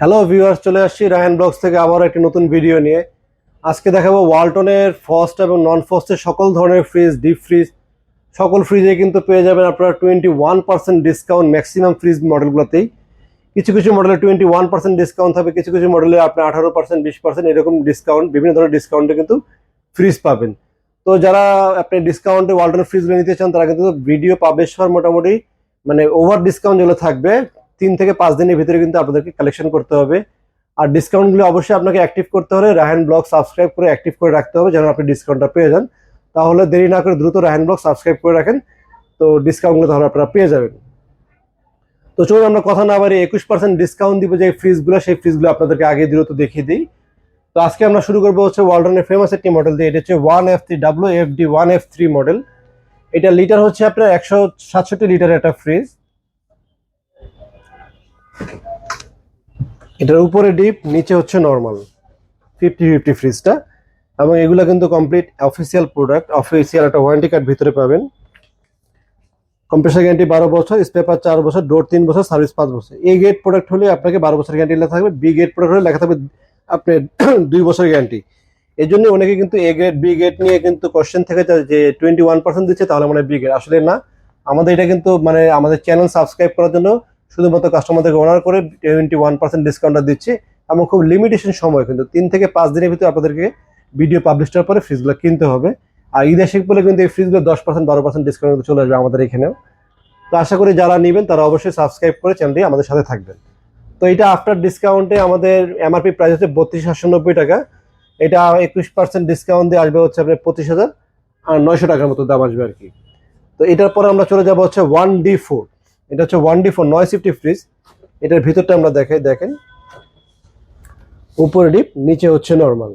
Hello viewers চলে আসছি Rayan blogs থেকে আবার একটি নতুন ভিডিও নিয়ে। আজকে দেখাবো ওয়ালটনের ফস্ট এবং নন ফস্টের সকল ধরনের ফ্রিজ ডিপ ফ্রিজ সকল ফ্রিজে কিন্তু পেয়ে যাবেন আপনারা twenty one percent discount maximum fridge মডেলগুলোতেই কিছু কিছু মডেলে টোয়েন্টি ওয়ান পার্সেন্ট ডিসকাউন্ট হবে কিছু কিছু মডেলে আপনার আঠারো পার্সেন্ট বিশ পার্সেন্ট এরকম ডিসকাউন্ট বিভিন্ন ধরনের ডিসকাউন্টে কিন্তু ফ্রিজ পাবেন। তো যারা আপনি ডিসকাউন্টে ওয়ালটনের ফ্রিজগুলো নিতে চান, তারা কিন্তু ভিডিও পাবলিশ হওয়ার মোটামুটি মানে ওভার ডিসকাউন্ট যেগুলো থাকবে তিন থেকে পাঁচ দিনের ভিতরে কিন্তু আপনাদেরকে কালেকশন করতে হবে। আর ডিসকাউন্টগুলো অবশ্যই আপনাকে অ্যাক্টিভ করতে হলে রাহান ব্লগ সাবস্ক্রাইব করে অ্যাক্টিভ করে রাখতে হবে যেন আপনি ডিসকাউন্টটা পেয়ে যান। তাহলে দেরি না করে দ্রুত রাহান ব্লগ সাবস্ক্রাইব করে রাখেন। তো ডিসকাউন্টগুলো তাহলে আপনারা পেয়ে যাবেন। তো চলুন আমরা কথা না বাড়ি একুশ পার্সেন্ট ডিসকাউন্ট দিব যে ফ্রিজগুলো সেই ফ্রিজগুলো আপনাদেরকে আগে দ্রুত দেখিয়ে দিই। তো আজকে আমরা শুরু করব হচ্ছে ওয়ালটনের ফেমাস একটি মডেল দিয়ে। এটা হচ্ছে one F three W F D one F three model এটা লিটার হচ্ছে আপনার একশো সাতষট্টি লিটারের একটা ফ্রিজ এটার উপরে ডিপ নিচে হচ্ছে নর্মাল ফিফটি ফিফটি ফ্রিজটা এবং এগুলো কিন্তু কমপ্লিট অফিসিয়াল প্রোডাক্ট অফিসিয়াল একটা ওয়ারেন্টি কার্ড ভিতরে পাবেন। কম্প্রেসার গ্যারান্টি বারো বছর স্পেপার চার বছর ডোর তিন বছর সার্ভিস পাঁচ বছর। এ গেট প্রোডাক্ট হলে আপনাকে বারো বছর গ্যারান্টি লেখা থাকবে। বি গেট প্রোডাক্ট হলে লেখা থাকবে আপনার দুই বছর গ্যারান্টি এই জন্য অনেকে কিন্তু এ গেট বি গেট নিয়ে কিন্তু কোশ্চেন থেকে যে টোয়েন্টি ওয়ান পার্সেন্ট দিচ্ছে, তাহলে মানে বি গেট আসলে না, আমাদের এটা কিন্তু মানে আমাদের চ্যানেল সাবস্ক্রাইব করার জন্য শুধুমাত্র কাস্টমারদেরকে অনার করে টোয়েন্টি ওয়ান পার্সেন্ট ডিসকাউন্টটা দিচ্ছি এবং খুব লিমিটেশন সময় কিন্তু তিন থেকে পাঁচ দিনের ভিতরে আপনাদেরকে ভিডিও পাবলিশ করার পরে ফ্রিজগুলো কিনতে হবে। আর ঈদ এসে বলে কিন্তু এই ফ্রিজগুলো দশ পার্সেন্ট বারো পার্সেন্ট ডিসকাউন্ট চলে আসবে আমাদের এখানেও। তো আশা করি যারা নেবেন তারা অবশ্যই সাবস্ক্রাইব করে চ্যানেলটি আমাদের সাথে থাকবেন। তো এটা আফটার ডিসকাউন্টে আমাদের এমআরপি প্রাইস হচ্ছে বত্রিশ সাতশো নব্বই টাকা। এটা একুশ পার্সেন্ট ডিসকাউন্ট দিয়ে আসবে হচ্ছে আপনার পঁচিশ হাজার আর নয়শো টাকার মতো দাম আসবে আর কি। তো এটার পরে আমরা চলে যাব হচ্ছে ওয়ান ডি ফোর এটা হচ্ছে ওয়ান ডি ফোর নয় সিফটি ফ্রিজ এটার ভিতরটা আমরা দেখাই, দেখেন। উপরে ডিপ, নিচে হচ্ছে নর্মাল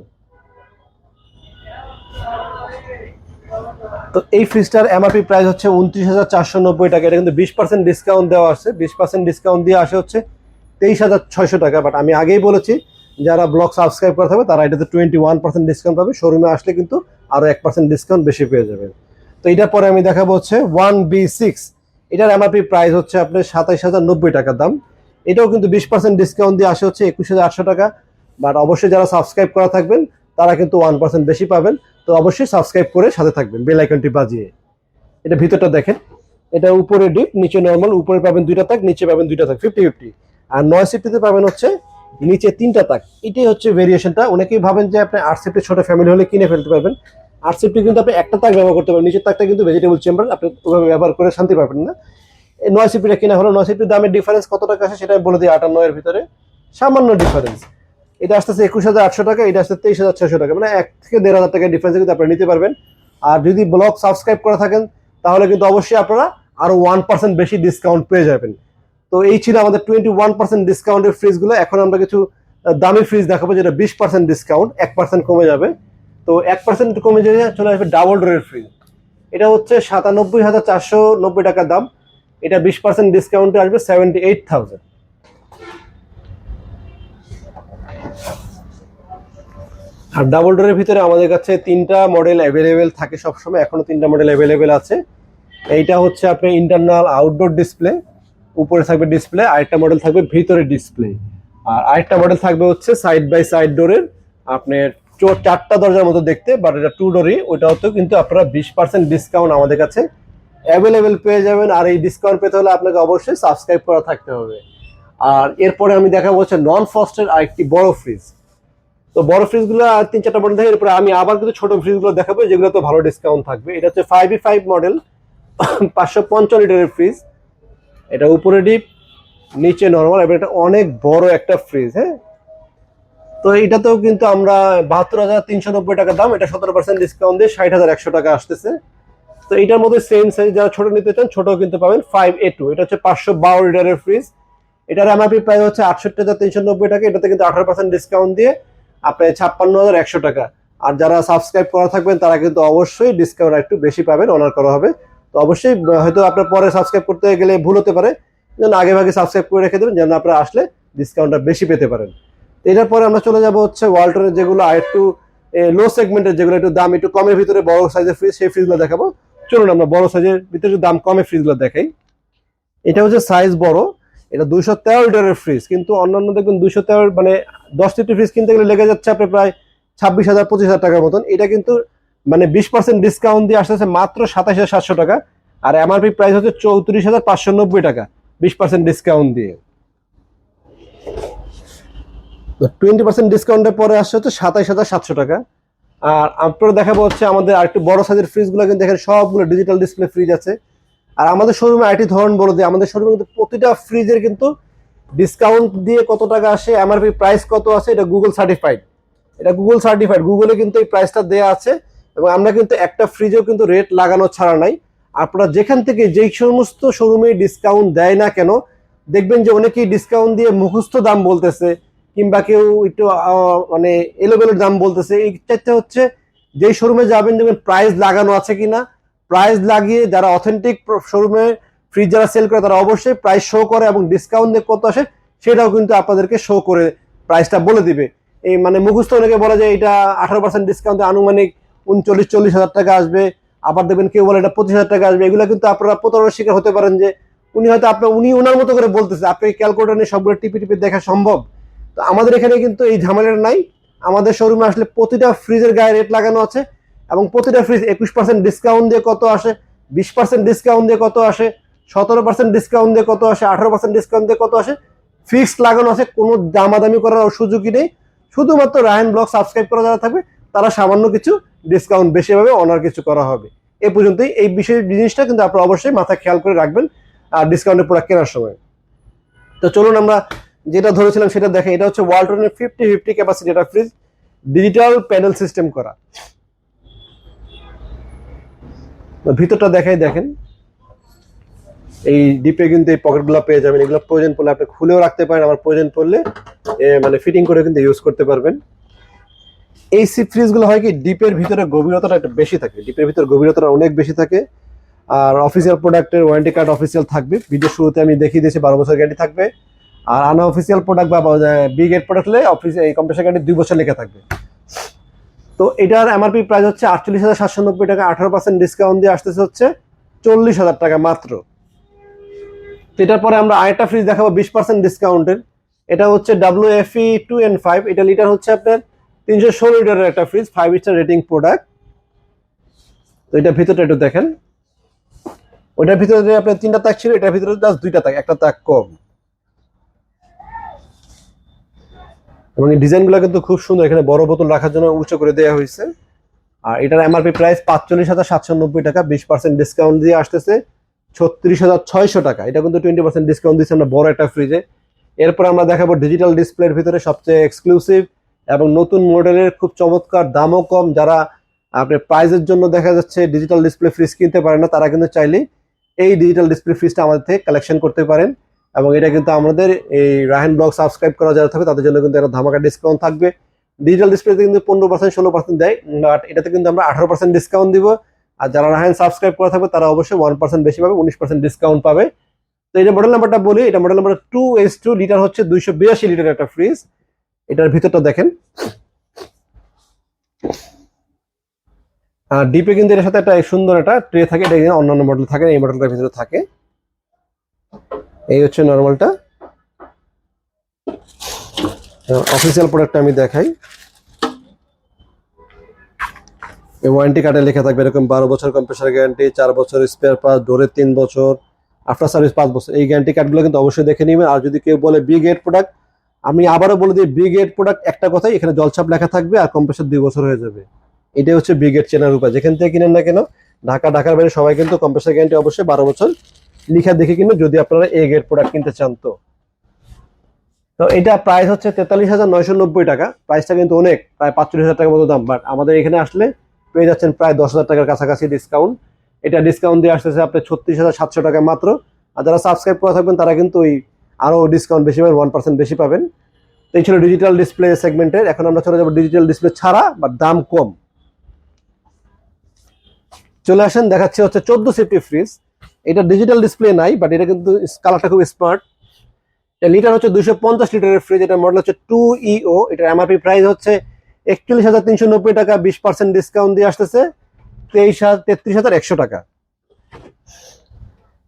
তো এই ফ্রিজটার এমআরপি প্রাইস হচ্ছে উনত্রিশ হাজার চারশো নব্বই টাকা। এটা কিন্তু বিশ পার্সেন্ট ডিসকাউন্ট দেওয়া আছে। বিশ পার্সেন্ট ডিসকাউন্ট দিয়ে আসে হচ্ছে তেইশ হাজার ছয়শো টাকা। বাট আমি আগেই বলেছি, যারা ব্লগ সাবস্ক্রাইব করতে হবে তারা এটাতে টোয়েন্টি ওয়ান পার্সেন্ট ডিসকাউন্ট পাবে। শোরুমে আসলে কিন্তু আরও এক পার্সেন্ট ডিসকাউন্ট বেশি পেয়ে যাবেন। তো এটার পরে আমি দেখাবো হচ্ছে ওয়ান বি সিক্স এটার এমআরপি প্রাইস হচ্ছে আপনার সাতাইশ হাজার নব্বই টাকার দাম। এটাও কিন্তু বিশ পার্সেন্ট ডিসকাউন্ট দিয়ে আসে হচ্ছে একুশ হাজার আটশো টাকা। বাট অবশ্যই যারা সাবস্ক্রাইব করা থাকবেন, তারা কিন্তু ওয়ান পার্সেন্ট বেশি পাবেন। তো অবশ্যই সাবস্ক্রাইব করে সাথে থাকবেন বেল আইকনটি বাজিয়ে। এটা ভিতরটা দেখেন। এটা উপরে ডিপ নিচে নর্মাল উপরে পাবেন দুইটা তাক, নিচে পাবেন দুইটা তাক ফিফটি ফিফটি আর নয় সিফটিতে পাবেন হচ্ছে নিচে তিনটা তাক। এটাই হচ্ছে ভেরিয়েশনটা অনেকেই ভাবেন যে আপনি আট সিফটি ছোট ফ্যামিলি হলে কিনে ফেলতে পারবেন। আট সিফটি কিন্তু আপনি একটা তাক ব্যবহার করতে পারবেন, নিচের তাকটা কিন্তু ভেজিটেবল চেম্বার আপনি ওভাবে ব্যবহার করে শান্তি পাবেন না। নয় সিফটিটা কিনা হলো, নয় সিফটির দামের ডিফারেন্স কত টাকা আছে সেটা বলে দিই আটান্ন এর ভিতরে। সামান্য ডিফারেন্স এটা আসতেছে একুশ হাজার আটশো টাকা, এটা আসতে তেইশ হাজার ছশো টাকা। মানে এক থেকে দেড় হাজার টাকার ডিফারেন্স কিন্তু আপনারা নিতে পারবেন। আর যদি ব্লগ সাবস্ক্রাইব করে থাকেন, তাহলে কিন্তু অবশ্যই আপনারা আরও ওয়ান পার্সেন্ট বেশি ডিসকাউন্ট পেয়ে যাবেন। তো এই ছিল আমাদের টোয়েন্টি ওয়ান পার্সেন্ট ডিসকাউন্টের ফ্রিজগুলো এখন আমরা কিছু দামি ফ্রিজ দেখাবো যেটা বিশ পার্সেন্ট ডিসকাউন্ট এক পার্সেন্ট কমে যাবে। তো এক পার্সেন্ট কমে যাবে চলে আসবে ডাবল ডোরের ফ্রিজ এটা হচ্ছে সাতানব্বই হাজার চারশো নব্বই টাকার দাম। এটা বিশ পার্সেন্ট ডিসকাউন্টে আসবে সেভেন্টি এইট থাউজেন্ড আর ডাবল ডোরের ভিতরে আমাদের কাছে তিনটা মডেল অ্যাভেলেবেল থাকে সবসময়, এখনও তিনটা মডেল অ্যাভেলেবেল আছে। এইটা হচ্ছে আপনার ইন্টারনাল আউটডোর ডিসপ্লে উপরে থাকবে ডিসপ্লে আরেকটা মডেল থাকবে ভিতরে ডিসপ্লে আর আরেকটা মডেল থাকবে হচ্ছে সাইড বাই সাইড ডোরের আপনার চারটা দরজার মতো দেখতে বাট এটা টু ডোরই ওইটাও কিন্তু আপনারা বিশ পার্সেন্ট ডিসকাউন্ট আমাদের কাছে অ্যাভেলেবেল পেয়ে যাবেন। আর এই ডিসকাউন্ট পেতে হলে আপনাকে অবশ্যই সাবস্ক্রাইব করা থাকতে হবে। আর এরপরে আমি দেখাবো হচ্ছে নন ফস্টের আরেকটি বড় ফ্রিজ তো বড় ফ্রিজগুলো আর তিন চারটা মডেল থাকে এরপরে আমি আবার কিন্তু ছোট ফ্রিজগুলো দেখাবো, যেগুলো তো ভালো ডিসকাউন্ট থাকবে। এটা হচ্ছে ফাইভ ই ফাইভ মডেল পাঁচশো পঞ্চান্ন লিটারের ফ্রিজ এটা উপরে ডিপ নিচে নর্মাল এবং এটা অনেক বড় একটা ফ্রিজ হ্যাঁ? তো এটাতেও কিন্তু আমরা বাহাত্তর হাজার তিনশো নব্বই টাকা দাম, এটা সতেরো পার্সেন্ট ডিসকাউন্ট দিয়ে ষাট হাজার একশো টাকা আসতেছে। তো এটার মধ্যে সেম সাইজ যারা ছোট নিতে চান ছোট কিন্তু পাবেন ফাইভ এ টু এটা হচ্ছে পাঁচশো বারো লিটারের ফ্রিজ এটার এমআরপি প্রাইস হচ্ছে আটষট্টি হাজার তিনশো নব্বই টাকা। এটাতে কিন্তু আঠারো পার্সেন্ট ডিসকাউন্ট দিয়ে আপনার ছাপ্পান্ন হাজার একশো টাকা। আর যারা সাবস্ক্রাইব করা থাকবেন, তারা কিন্তু অবশ্যই ডিসকাউন্ট একটু বেশি পাবেন অনার করা হবে। তো অবশ্যই হয়তো আপনার পরে সাবস্ক্রাইব করতে গেলে ভুল হতে পারে। যেন আগে ভাগে সাবস্ক্রাইব করে রেখে দেবেন, যেন আপনারা আসলে ডিসকাউন্টটা বেশি পেতে পারেন। এটার পরে আমরা চলে যাব হচ্ছে ওয়ালটনের যেগুলো আর একটু লো সেগমেন্টের যেগুলো একটু দাম, একটু কমের ভিতরে বড় সাইজের ফ্রিজ সেই ফ্রিজগুলো দেখাবো। চলুন আমরা বড় সাইজের ভিতরে একটু দাম, কমের ফ্রিজগুলো দেখাই। এটা হচ্ছে সাইজ বড়, এটা দুইশো তেরো লিটারের ফ্রিজ কিন্তু অন্যান্য দেখবেন দুইশো তেরো মানে দশ লিটার ফ্রিজ কিনতে গেলে লেগে যাচ্ছে আপনার প্রায় ছাব্বিশ হাজার, পঁচিশ হাজার টাকার মতন। এটা কিন্তু মানে বিশ পার্সেন্ট ডিসকাউন্ট দিয়ে আসতেছে মাত্র সাতাশ হাজার সাতশো টাকা, আর এমআরপি প্রাইস হচ্ছে চৌত্রিশ হাজার পাঁচশো নব্বই টাকা, বিশ পার্সেন্ট ডিসকাউন্ট দিয়ে। টোয়েন্টি পার্সেন্ট ডিসকাউন্টের পরে আসছে হচ্ছে সাতাইশ হাজার সাতশো টাকা। আর আপনারা দেখাবো হচ্ছে আমাদের আরেকটু বড় সাইজের ফ্রিজগুলো কিন্তু দেখেন সবগুলো ডিজিটাল ডিসপ্লে ফ্রিজ আছে। আর আমাদের শোরুমে আইটি ধরন বলে দিই, আমাদের শোরুমে কিন্তু প্রতিটা ফ্রিজের কিন্তু ডিসকাউন্ট দিয়ে কত টাকা আসে এমআরপি প্রাইস কত আছে, এটা গুগল সার্টিফাইড এটা গুগল সার্টিফাইড গুগলে কিন্তু এই প্রাইসটা দেওয়া আছে। এবং আমরা কিন্তু একটা ফ্রিজেও কিন্তু রেট লাগানো ছাড়া নাই। আপনারা যেখান থেকে যেই সমস্ত শোরুমে ডিসকাউন্ট দেয় না কেন, দেখবেন যে অনেকেই ডিসকাউন্ট দিয়ে মুখস্থ দাম বলতেছে। কিংবা কেউ একটু মানে এলোবেলোর দাম বলতেছে, এই চারটা হচ্ছে যেই শোরুমে যাবেন দেখবেন প্রাইস লাগানো আছে কিনা। প্রাইস লাগিয়ে যারা অথেন্টিক শোরুমে ফ্রিজ যারা সেল করে তারা অবশ্যই প্রাইস শো করে এবং ডিসকাউন্ট দিয়ে কত আসে সেটাও কিন্তু আপনাদেরকে শো করে প্রাইসটা বলে দিবে। এই মানে মুখস্থ অনেকে বলে যে এটা আঠারো পার্সেন্ট ডিসকাউন্টে আনুমানিক উনচল্লিশ, চল্লিশ হাজার টাকা আসবে। আবার দেখবেন কেউ বলে এটা পঁচিশ হাজার টাকা আসবে। এগুলো কিন্তু আপনারা প্রতারণার শিকার হতে পারেন যে উনি হয়তো আপনার উনি ওনার মতো করে বলতেছে। আপনি ক্যালকুলেটার নিয়ে সবগুলো টিপি টিপি দেখা সম্ভব? তো আমাদের এখানে কিন্তু এই ঝামেলাটা নাই। আমাদের শোরুমে আসলে প্রতিটা ফ্রিজের গায়ে রেট লাগানো আছে এবং প্রতিটা ফ্রিজ একুশ পার্সেন্ট ডিসকাউন্ট দিয়ে কত আসে, বিশ পার্সেন্ট ডিসকাউন্ট দিয়ে কত আসে, সতেরো পার্সেন্ট ডিসকাউন্ট দিয়ে কত আসে, আঠারো পার্সেন্ট ডিসকাউন্ট দিয়ে কত আসে ফিক্সড লাগানো আছে, কোনো দামাদামি করার সুযোগই নেই। শুধুমাত্র রায়ন ব্লগ সাবস্ক্রাইব করা যারা থাকবে, তারা সামান্য কিছু ডিসকাউন্ট বেশি পাবে অনার কিছু করা হবে। এ পর্যন্তই, এই বিষয় জিনিসটা কিন্তু আপনারা অবশ্যই মাথায় খেয়াল করে রাখবেন, আর ডিসকাউন্টের প্রোডাক্ট কেনার সময়। তো চলুন আমরা যেটা ধরেছিলাম সেটা দেখেন এটা হচ্ছে ওয়ালটনের ফিফটি ফিফটি ক্যাপাসিটি এটা ফ্রিজ ডিজিটাল প্যানেল সিস্টেম করা। ভিতরটা দেখাই দেখেন। এই ডিপে কিন্তু এই পকেটগুলো পেয়ে যাবেন, এগুলো প্রয়োজন পড়লে আপনি খুলেও রাখতে পারেন, আবার প্রয়োজন পড়লে মানে ফিটিং করে কিন্তু ইউজ করতে পারবেন। এই সি ফ্রিজগুলো হয় কি ডিপের ভিতরে গভীরতাটা একটু বেশি থাকে। ডিপের ভিতরে গভীরতাটা অনেক বেশি থাকে। আর অফিসিয়াল প্রোডাক্টের ওয়ারেন্টি কার্ড অফিসিয়াল থাকবে। ভিডিও শুরুতে আমি দেখিয়ে দিয়েছি, বারো বছর গ্যারান্টি থাকবে। আর আনা অফিসিয়াল প্রোডাক্ট বা বিগ এড প্রোডাক্ট হলে অফিস এই কম্পিউটার গ্যারান্টি দুই বছর লেখা থাকবে। তো এটার এমআরপি প্রাইস হচ্ছে আটচল্লিশ হাজার সাতশো নব্বই টাকা, আঠারো পার্সেন্ট ডিসকাউন্ট দিয়ে আসতেছে হচ্ছে চল্লিশ হাজার টাকা মাত্র। এটার পরে আমরা আরেকটা ফ্রিজ দেখাবো, বিশ পার্সেন্ট ডিসকাউন্টের এটা হচ্ছে W FE two N five এটা লিটার হচ্ছে আপনার তিনশো ষোলো লিটারের একটা fridge five star rating product তো এটার ভিতরটা একটু দেখেন। ওইটার ভিতরে আপনার তিনটা তাক ছিল, এটার ভিতরে জাস্ট দুইটা তাক, একটা তাক কম। এবং এই ডিজাইনগুলো কিন্তু খুব সুন্দর, এখানে বড় বোতল রাখার জন্য উঁচু করে দেওয়া হয়েছে। আর এটার এমআরপি প্রাইস পাঁচচল্লিশ হাজার সাতশো নব্বই টাকা, বিশ পার্সেন্ট ডিসকাউন্ট দিয়ে আসতেছে ছত্রিশ হাজার ছয়শো টাকা। এটা কিন্তু টোয়েন্টি পার্সেন্ট ডিসকাউন্ট দিচ্ছে আমরা বড় একটা ফ্রিজে এরপর আমরা দেখাবো ডিজিটাল ডিসপ্লের ভিতরে সবচেয়ে এক্সক্লুসিভ এবং নতুন মডেলের খুব চমৎকার দামও কম। যারা, আপনি প্রাইজের জন্য দেখা যাচ্ছে ডিজিটাল ডিসপ্লে ফ্রিজ কিনতে পারেন না, তারা কিন্তু চাইলে এই ডিজিটাল ডিসপ্লে ফ্রিজটা আমাদের থেকে কালেকশন করতে পারেন। এবং এটা কিন্তু আমাদের এই রাহেন ব্লগ সাবস্ক্রাইব করা যারা থাকবে, তাদের জন্য কিন্তু একটা ধামাকা ডিসকাউন্ট থাকবে। ডিজিটাল ডিসপ্লেতে কিন্তু পনেরো পার্সেন্ট ষোলো পার্সেন্ট দেয় বাট এটাতে কিন্তু আমরা আঠারো পার্সেন্ট ডিসকাউন্ট দিব। আর যারা রাহেন সাবস্ক্রাইব করা থাকবে, তারা অবশ্যই ওয়ান পার্সেন্ট বেশি পাবে, উনিশ পার্সেন্ট ডিসকাউন্ট পাবে। তো এটা মডেল নাম্বারটা বলি, এটা model number two S two litre হচ্ছে দুইশো বিরাশি লিটার একটা ফ্রিজ এটার ভিতরটা দেখেন। আর ডিপে কিন্তু এর সাথে একটা সুন্দর একটা ট্রে থাকে, এটা অন্যান্য মডেল থাকে, এই মডেলটার ভিতরে থাকে। এই হচ্ছে নর্মালটা অফিসিয়াল প্রোডাক্টটা আমি দেখাই। এই ওয়ারেন্টি কার্ডে লেখা থাকবে এরকম বারো বছর কম্প্রেসার গ্যারান্টি চার বছর স্পেয়ার পাস ডোরের তিন বছর আফটার সার্ভিস পাঁচ বছর। এই গ্যারান্টি কার্ডগুলো কিন্তু অবশ্যই দেখে নেবেন। আর যদি কেউ বলে বি গেট প্রোডাক্ট আমি আবারও বলে দিই বি গেট প্রোডাক্ট একটা কথাই, এখানে জলছাপ লেখা থাকবে আর কম্প্রেসার দুই বছর হয়ে যাবে। এটাই হচ্ছে বি গেট চেনার উপায়। যেখান থেকে কিনেন না কেন, ঢাকা, ঢাকার বাইরে সবাই কিন্তু কম্প্রেসার গ্যারান্টি অবশ্যই বারো বছর লিখা দেখে কিনবেন যদি আপনারা এ গেট প্রোডাক্ট কিনতে চান তো। তো এটা প্রাইস হচ্ছে তেতাল্লিশ হাজার নয়শো নব্বই টাকা। প্রাইসটা কিন্তু অনেক, প্রায় পাঁচচল্লিশ হাজার টাকার মতো দাম বাট আমাদের এখানে আসলে পেয়ে যাচ্ছেন প্রায় দশ হাজার টাকার কাছাকাছি ডিসকাউন্ট এটা ডিসকাউন্ট দিয়ে আসতেছে আপনার ছত্রিশ হাজার সাতশো টাকা মাত্র। আর যারা সাবস্ক্রাইব করে থাকবেন, তারা কিন্তু ওই আরও ডিসকাউন্ট বেশি পাবেন ওয়ান পার্সেন্ট বেশি পাবেন। তো এই ছিল ডিজিটাল ডিসপ্লে সেগমেন্টের এখন আমরা চলে যাব ডিজিটাল ডিসপ্লে ছাড়া বা দাম কম। চলে আসেন, দেখাচ্ছে হচ্ছে চোদ্দ সেফটি ফ্রিজ এটা ডিজিটাল ডিসপ্লে নাই বাট এটা কিন্তু কালারটা খুব স্মার্ট লিটার হচ্ছে দুইশো পঞ্চাশ লিটারের ফ্রিজ এটা মডেল হচ্ছে টু ইও এটার এমআরপি প্রাইস হচ্ছে একচল্লিশ হাজার তিনশো নব্বই টাকা, বিশ পার্সেন্ট ডিসকাউন্ট দিয়ে আসতেছে তেইশ হাজার, তেত্রিশ হাজার একশো টাকা।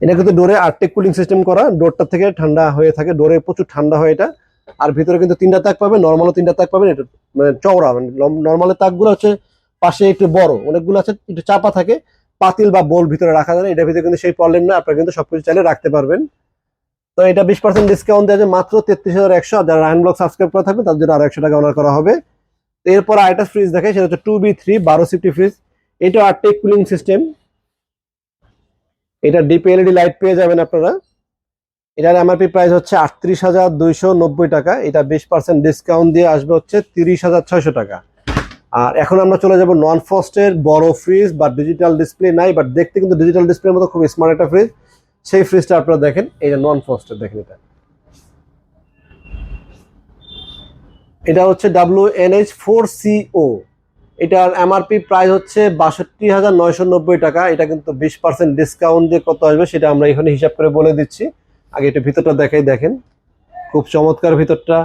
এটা কিন্তু ডোরে আর্টেক কুলিং সিস্টেম করা ডোরটা থেকে ঠান্ডা হয়ে থাকে ডোরে প্রচুর ঠান্ডা হয় এটা। আর ভিতরে কিন্তু তিনটা তাক পাবে নর্মালও তিনটা তাক পাবেন, এটা মানে চওড়া মানে নর্মালের তাকগুলো হচ্ছে পাশে একটু বড়, অনেকগুলো আছে, একটু চাপা থাকে পাতিল বা বোল ভিতরে রাখা যায় না ভিতরে কিন্তু সেই প্রবলেম না, আপনারা কিন্তু সবকিছু চাইলে রাখতে পারবেন। তো এটা বিশ পার্সেন্ট ডিসকাউন্ট দেওয়া মাত্র তেত্রিশ হাজার একশো যারা রায়ন ব্লগ সাবস্ক্রাইব করা থাকবে তার জন্য আরও একশো টাকা অনার করা হবে। তো এরপর আরেকটা ফ্রিজ দেখে সেটা হচ্ছে টু বি থ্রি বারো সিফটি ফ্রিজ এটা আর্টেক কুলিং সিস্টেম এটা ডিপ এলইডি লাইট পেয়ে যাবেন আপনারা। এটার এমআরপি প্রাইস হচ্ছে আটত্রিশ হাজার দুইশো নব্বই টাকা। এটা বিশ পার্সেন্ট ডিসকাউন্ট দিয়ে আসবে হচ্ছে তিরিশ হাজার ছয়শো টাকা। আর এখন আমরা চলে যাব নন ফস্টের বড় ফ্রিজ বা ডিজিটাল ডিসপ্লে নাই বাট দেখতে কিন্তু ডিজিটাল ডিসপ্লের মতো খুব স্মার্ট একটা ফ্রিজ সেই ফ্রিজটা আপনারা দেখেন, এই যে নন ফস্টের দেখেন এটা। এটা হচ্ছে ডাব্লিউ এনএইচ ফোর সিও এটার এমআরপি প্রাইস হচ্ছে বাষট্টি হাজার নয়শো নব্বই টাকা। এটা কিন্তু বিশ পার্সেন্ট ডিসকাউন্ট দিয়ে কত আসবে সেটা আমরা এখানে হিসাব করে বলে দিচ্ছি। আগে এটা ভিতরটা দেখাই, দেখেন। খুব চমৎকার ভিতরটা।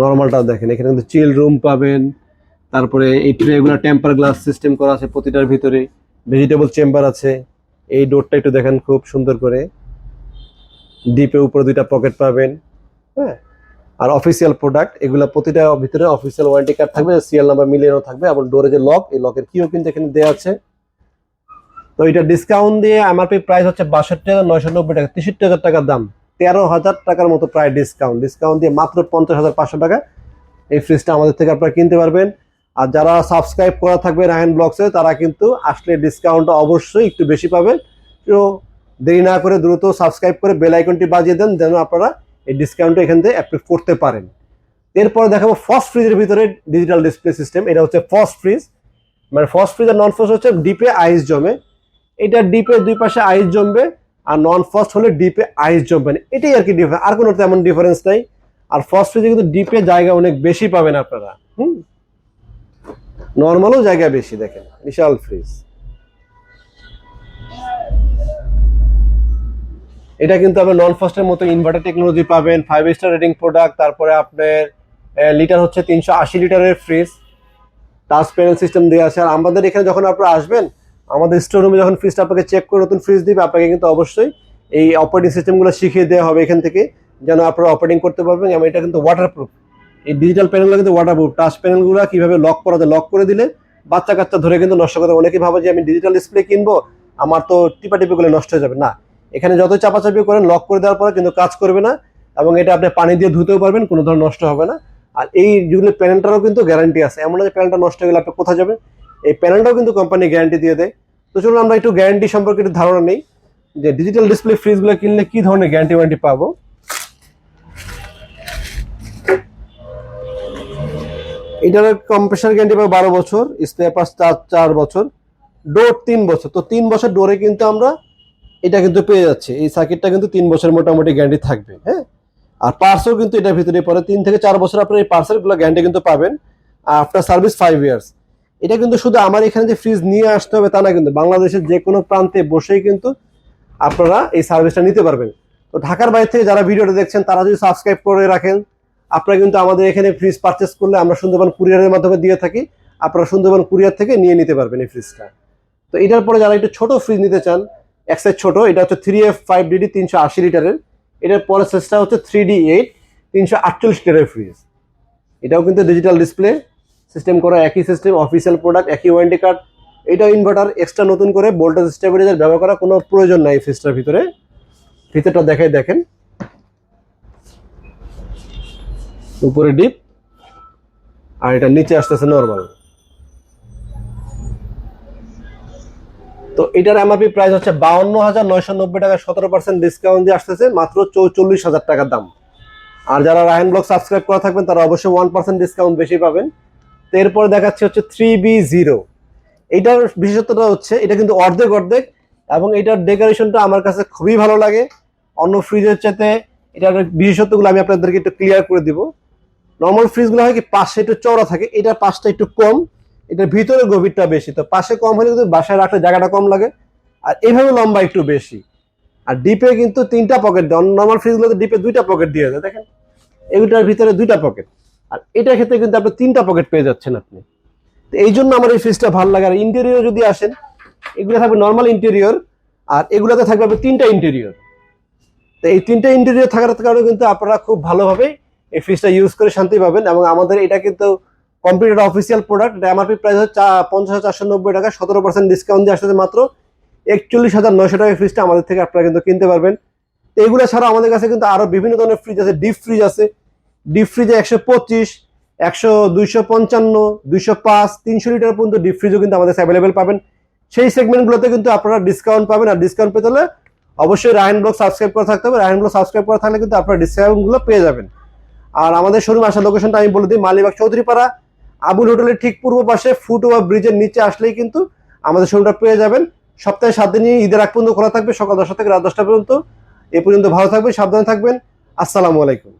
নর্মালটাও দেখেন, এখানে কিন্তু চিল রুম পাবেন। তারপরে এই ট্রেগুলো টেম্পার গ্লাস সিস্টেম করা আছে প্রতিটার ভিতরে। ভেজিটেবল চেম্বার আছে। এই ডোরটা একটু দেখেন খুব সুন্দর করে। ডিপে উপরে দুইটা পকেট পাবেন হ্যাঁ? আর অফিসিয়াল প্রোডাক্ট এগুলো প্রতিটা ভিতরে অফিসিয়াল ওয়ারেন্টি কার্ড থাকবে সিএল নাম্বার মিলিয়েও থাকবে, এবং ডোরে যে লক এই লকের কিও কিন্তু এখানে দেওয়া আছে। তো এটা ডিসকাউন্ট দিয়ে এমআরপি প্রাইস হচ্ছে বাষট্টি হাজার নয়শো নব্বই টাকা, তেষট্টি হাজার টাকার দাম। তেরো হাজার টাকার মতো প্রায় ডিসকাউন্ট ডিসকাউন্ট দিয়ে মাত্র পঞ্চাশ হাজার পাঁচশো টাকা। এই ফ্রিজটা আমাদের থেকে আপনারা কিনতে পারবেন। আর যারা সাবস্ক্রাইব করা থাকবে রায়ন ব্লগসে তারা কিন্তু আসলে ডিসকাউন্টটা অবশ্যই একটু বেশি পাবেন। তো দেরি না করে দ্রুত সাবস্ক্রাইব করে বেল আইকনটি বাজিয়ে দেন, যেন আপনারা এই ডিসকাউন্টটা এখান থেকে অ্যাপ্রুভ করতে পারেন। এরপরে দেখাবো ফার্স্ট ফ্রিজের ভিতরে ডিজিটাল ডিসপ্লে সিস্টেম এটা হচ্ছে ফার্স্ট ফ্রিজ মানে ফার্স্ট ফ্রিজ আর নন ফার্স্ট হচ্ছে ডিপে আইস জমে। এটা ডিপে দুই পাশে আইস জমবে। আর নন ফার্স্ট হলে ডিপে আইস জমবে না এটাই আর কি ডিফারেন্স আর কোনো তেমন ডিফারেন্স নাই। আর ফার্স্ট ফ্রিজে কিন্তু ডিপে জায়গা অনেক বেশি পাবেন আপনারা। হুম? নর্মালও জায়গা বেশি, দেখেন। বিশাল ফ্রিজ এটা কিন্তু আপনার নন ফার্স্টের মতো ইনভার্টার টেকনোলজি পাবেন ফাইভ স্টার রেটিং প্রোডাক্ট তারপরে আপনার লিটার হচ্ছে তিনশো আশি লিটারের ফ্রিজ টাচ প্যানেল সিস্টেম দেওয়া আছে। আর আমাদের এখানে যখন আপনারা আসবেন আমাদের স্টোর রুমে যখন ফ্রিজটা আপনাকে চেক করে নতুন ফ্রিজ দিবে, আপনাকে কিন্তু অবশ্যই এই অপারেটিং সিস্টেমগুলো শিখিয়ে দেওয়া হবে এখান থেকে, যেন আপনারা অপারেটিং করতে পারবেন এবং এটা কিন্তু ওয়াটারপ্রুফ এই ডিজিটাল প্যানেলগুলো কিন্তু ওয়াটারপ্রুফ টাচ প্যানেলগুলো কীভাবে লক করা যায় লক করে দিলে বাচ্চা কাচ্চা ধরে কিন্তু নষ্ট করতে অনেকে ভাবে যে আমি ডিজিটাল ডিসপ্লে কিনবো, আমার তো টিপা টিপি করলে নষ্ট হয়ে যাবে। না, এখানে যত চাপাচাপি করেন লক করে দেওয়ার পরে কিন্তু কাজ করবে না এবং এটা আপনি পানি দিয়ে ধুতেও পারবেন, কোনো ধরনের নষ্ট হবে না। আর এই যেগুলো প্যানেলটারও কিন্তু গ্যারান্টি আছে। এমন যে প্যানেলটা নষ্ট হয়ে গেলে আপনি কোথায় যাবেন? এই প্যানেলটাও কিন্তু কোম্পানি গ্যারান্টি দিয়ে দেয়। তো চলুন আমরা একটু গ্যারান্টি সম্পর্কে একটু ধারণা নেই। যে ডিজিটাল ডিসপ্লে ফ্রিজগুলো কিনলে কি ধরনের গ্যারান্টি ওয়ারেন্টি পাবো? এটার কম্প্রেসার গ্যারান্টি পাবো বারো বছর স্পেয়ার চার চার বছর ডোর তিন বছর। তো তিন বছর ডোরে কিন্তু আমরা এটা কিন্তু পেয়ে যাচ্ছে। এই সার্কিটটা কিন্তু তিন বছর মোটামুটি গ্যারান্টি থাকবে হ্যাঁ? আর পার্সেল কিন্তু এটার ভিতরে পরে তিন থেকে চার বছর আপনার এই পার্সেলগুলো গ্যারান্টি কিন্তু পাবেন আফটার সার্ভিস ফাইভ ইয়ার্স এটা কিন্তু শুধু আমার এখানে যে ফ্রিজ নিয়ে আসতে হবে তা না, কিন্তু বাংলাদেশের যে কোনো প্রান্তে বসেই কিন্তু আপনারা এই সার্ভিসটা নিতে পারবেন। তো ঢাকার বাইরে থেকে যারা ভিডিওটা দেখছেন, তারা যদি সাবস্ক্রাইব করে রাখেন, আপনারা কিন্তু আমাদের এখানে ফ্রিজ পারচেস করলে আমরা সুন্দরবন কুরিয়ারের মাধ্যমে দিয়ে থাকি, আপনারা সুন্দরবন কুরিয়ার থেকে নিয়ে নিতে পারবেন এই ফ্রিজটা তো এটার পরে যারা একটু ছোট ফ্রিজ নিতে চান, এক সাইজ ছোট, এটা হচ্ছে থ্রি এফ ফাইভ ডিডি তিনশো আশি লিটারের। এটার পরের সাইজটা হচ্ছে থ্রি ডি এইট তিনশো আটচল্লিশ লিটারের ফ্রিজ এটাও কিন্তু ডিজিটাল ডিসপ্লে সিস্টেম করা, একই সিস্টেম অফিসিয়াল প্রোডাক্ট একই ওয়ারেন্টি কার্ড এটা ইনভার্টার এক্সট্রা নতুন করে ভোল্টেজ স্টেবিলাইজার ব্যবহার করার কোনো প্রয়োজন নাই ফ্রিজটার ভিতরে। ভিতরটা দেখাই, দেখেন। উপরে ডিপ আর এটা নিচে আসতেছে নর্মাল তো এটার এমআরপি প্রাইস হচ্ছে বাউন্ন হাজার নয়শো নব্বই টাকা, সতেরো পার্সেন্ট ডিসকাউন্ট দিয়ে আসতেছে, মাত্র চৌচল্লিশ হাজার টাকার দাম। আর যারা রায়ন ব্লগ সাবস্ক্রাইব করা থাকবেন, তারা অবশ্যই ওয়ান পার্সেন্ট ডিসকাউন্ট বেশি পাবেন। এরপরে দেখাচ্ছে হচ্ছে থ্রি বি জিরো এটার বিশেষত্বটা হচ্ছে, এটা কিন্তু অর্ধেক অর্ধেক এবং এটার ডেকোরেশনটা আমার কাছে খুবই ভালো লাগে। অন্য ফ্রিজের চাইতে এটার বিশেষত্বগুলো আমি আপনাদেরকে একটু ক্লিয়ার করে দিব। নর্মাল ফ্রিজগুলো হয় কি, পাশে একটু চওড়া থাকে, এটার পাশটা একটু কম, এটার ভিতরে গভীরটা বেশি। তো পাশে কম হলে কিন্তু বাসায় রাখলে জায়গাটা কম লাগে, আর এইভাবে লম্বা একটু বেশি। আর ডিপে কিন্তু তিনটা পকেট দেয় নর্মাল ফ্রিজগুলোতে ডিপে দুইটা পকেট দিয়ে দেয়, দেখেন। এগুলোটার ভিতরে দুইটা পকেট আর এটার ক্ষেত্রে কিন্তু আপনি তিনটা পকেট পেয়ে যাচ্ছেন আপনি। তো এই জন্য আমার এই ফ্রিজটা ভালো লাগে। আর ইন্টেরিয়র যদি আসেন, এগুলো থাকবে নর্মাল ইন্টেরিয়র আর এগুলোতে থাকবে তিনটা ইন্টেরিয়র তো এই তিনটা ইন্টেরিয়র থাকার কারণে কিন্তু আপনারা খুব ভালোভাবে এই ফ্রিজটা ইউজ করে শান্তি পাবেন এবং আমাদের এটা কিন্তু কম্পিউটার অফিসিয়াল প্রোডাক্ট এটা এমআরপি প্রাইস হচ্ছে পঞ্চাশ হাজার চারশো নব্বই টাকা, সতেরো পার্সেন্ট ডিসকাউন্ট দিয়ে আসতে মাত্র একচল্লিশ হাজার নয়শো টাকা ফ্রিজটা আমাদের থেকে আপনারা কিন্তু কিনতে পারবেন। তো এগুলো ছাড়া আমাদের কাছে কিন্তু আরও বিভিন্ন ধরনের ফ্রিজ আছে ডিপ ফ্রিজ আছে। ডিপ ফ্রিজে একশো পঁচিশ, একশো দুইশো পঞ্চান্ন, দুইশো পাঁচ, তিনশো লিটার পর্যন্ত ডিপ ফ্রিজও কিন্তু আমাদের অ্যাভেলেবেল পাবেন। সেই সেগমেন্টগুলোতে কিন্তু আপনারা ডিসকাউন্ট পাবেন আর ডিসকাউন্ট পেতে হলে অবশ্যই রায়ন ব্লগ সাবস্ক্রাইব করা থাকতে হবে। রায়ন ব্লগ সাবস্ক্রাইব করা থাকলে কিন্তু আপনারা ডিসকাউন্টগুলো পেয়ে যাবেন। আর আমাদের শোরুম আসার লোকেশনটা আমি বলে দিই, মালিবাগ চৌধুরীপাড়া। আবুল হোটেলের ঠিক পূর্ব পাশে ফুট ওভার ব্রিজের নিচে আসলেই কিন্তু আমাদের শোরুমটা পেয়ে যাবেন। সপ্তাহে সাত দিনই ঈদের আগ পর্যন্ত খোলা থাকবে, সকাল দশটা থেকে রাত দশটা পর্যন্ত। এ পর্যন্ত ভালো থাকবেন, সাবধানে থাকবেন। আসসালামু আলাইকুম।